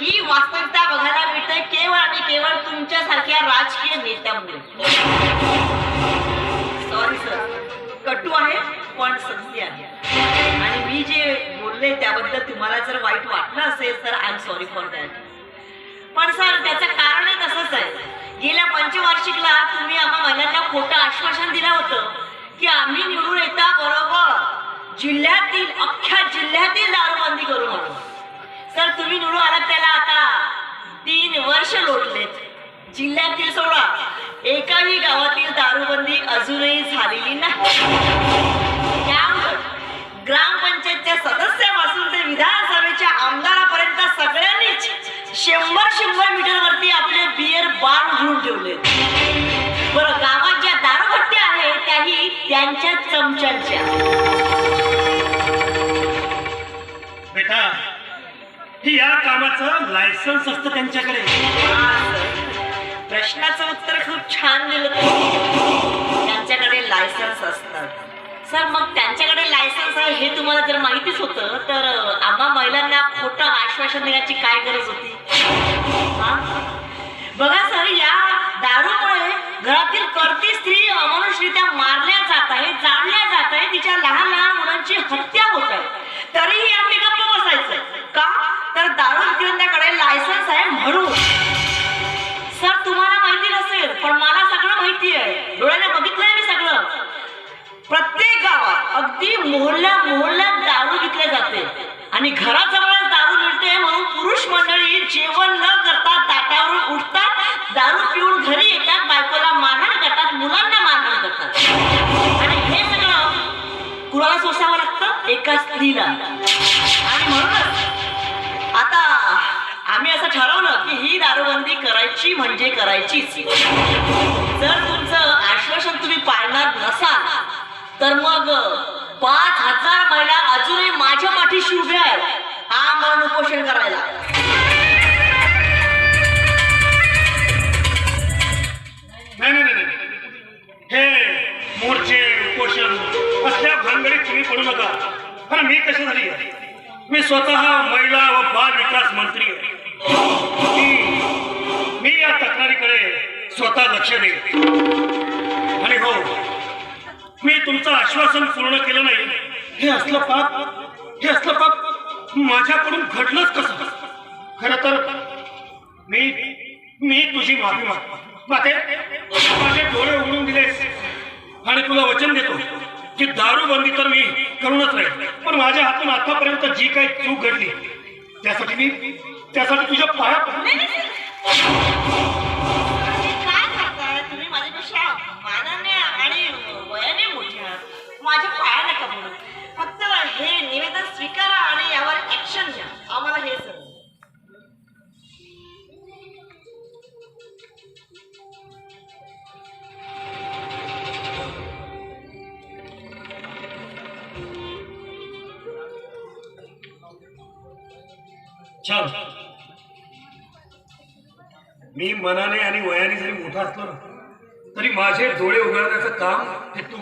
ही वास्तविकता बघायला मिळते केवळ आणि केवळ तुमच्यासारख्या राजकीय नेत्यामुळे. सॉरी सर कटू आहे पण सत्य आहे. आणि मी जे बोलले त्याबद्दल तुम्हाला जर वाईट वाटलं असेल तर I am sorry for that पण सर त्याचं कारणही तसंच आहे. गेल्या पंचवार्षिकला तुम्ही आम्हा महिलांना खोटं आश्वासन दिलं होतं की आम्ही निवडून येता बरोबर. जिल्ह्यातील अख्ख्या जिल्ह्यातील दारूबंदी करू म्हणून सर तुम्ही निवडून आलात त्याला आता तीन वर्ष लोटलेत जिल्ह्यातील सोळा. एकाही गावातील दारूबंदी अजूनही झालेली नाही. त्यामुळे ग्रामपंचायतच्या सदस्यापासून ते विधानसभेच्या आमदारापर्यंत सगळ्यांनीच शंभर शंभर मीटरवरती आपले बियर बार उघडून ठेवले. बरं गावात ज्या दारूभट्ट्या आहेत त्याही त्यांच्या चमच्यांच्या. बेटा ही या कामाचं लायसन्स असतं त्यांच्याकडे. प्रश्नाचं उत्तर खूप छान दिलं त्यांच्याकडे लायसन्स असतात. सर मग त्यांच्याकडे लायसन्स आहे हे तुम्हाला जर माहितीच होतं तर आम्हा महिलांना खोटं आश्वासन देण्याची काय गरज होती? हा? बघा सर या दारूमुळे घरातील करती स्त्री अमानुषरित्या मारल्या जात आहे जाळल्या जात आहे तिच्या लहान लहान मुलांची हत्या होत आहे. तरीही आम्ही गप्प बसायचं. का? तर दारू विक्रेत्याकडे लायसन्स आहे म्हणून. सर तुम्हाला माहिती नसेल पण मला सगळं माहिती आहे डोळ्याने बघितलंय मी सगळं. प्रत्येक गावात अगदी मोहल्ल्या मोहल्ल्यात दारू विकले जाते. आणि घराजवळच दारू मिळते म्हणून पुरुष मंडळी जेवण न करता ताटावरून उठतात दारू पिऊन घरी येतात बायकोला मारहाण करतात मुलांना मारहाण करतात. आणि हे सगळं कुणाला सोसावं लागतं? एका स्त्रीला. आणि म्हणूनच आता आम्ही असं ठरवलं की ही दारूबंदी करायची म्हणजे करायचीच. जर तुमचं आश्वासन तुम्ही पाळणार नसाल तर मग पाच हजार महिला अजूनही माझ्या पाठीशी उभ्या आहेत. आमरण उपोषण करायला. नाही नाही नाही हे मोर्चे उपोषण असल्या भानगडीत तुम्ही पडू नका. पण मी कशी झाली मी स्वतः महिला व बाल विकास मंत्री आहे. मी- मी या तक्रारीकडे स्वतः लक्ष देईन. आणि हो मी तुमचं आश्वासन पूर्ण केलं नाही. हे असलं पाप हे असलं पाप माझ्याकडून घडलंच कसं? खरं तर मी मी तुझी माफी मागतो माते माझे डोळे उघडून दिलेस. आणि तुला वचन देतो की दारूबंदी तर मी करूनच नाही पण माझ्या हातून आतापर्यंत जी काही चूक घडली त्यासाठी मी त्यासाठी तुझ्या पाया पडतो. काय करताय तुम्ही माझ्यापेक्षा मानाने आणि वयाने माझ्या पाया नका फक्त हे निवेदन स्वीकारा आणि यावर ऍक्शन घ्या. आम्हाला हे सर छान. मी मनाने आणि वयाने जरी मोठा असलो ना तरी माझे डोळे उघडण्याचं काम हे तू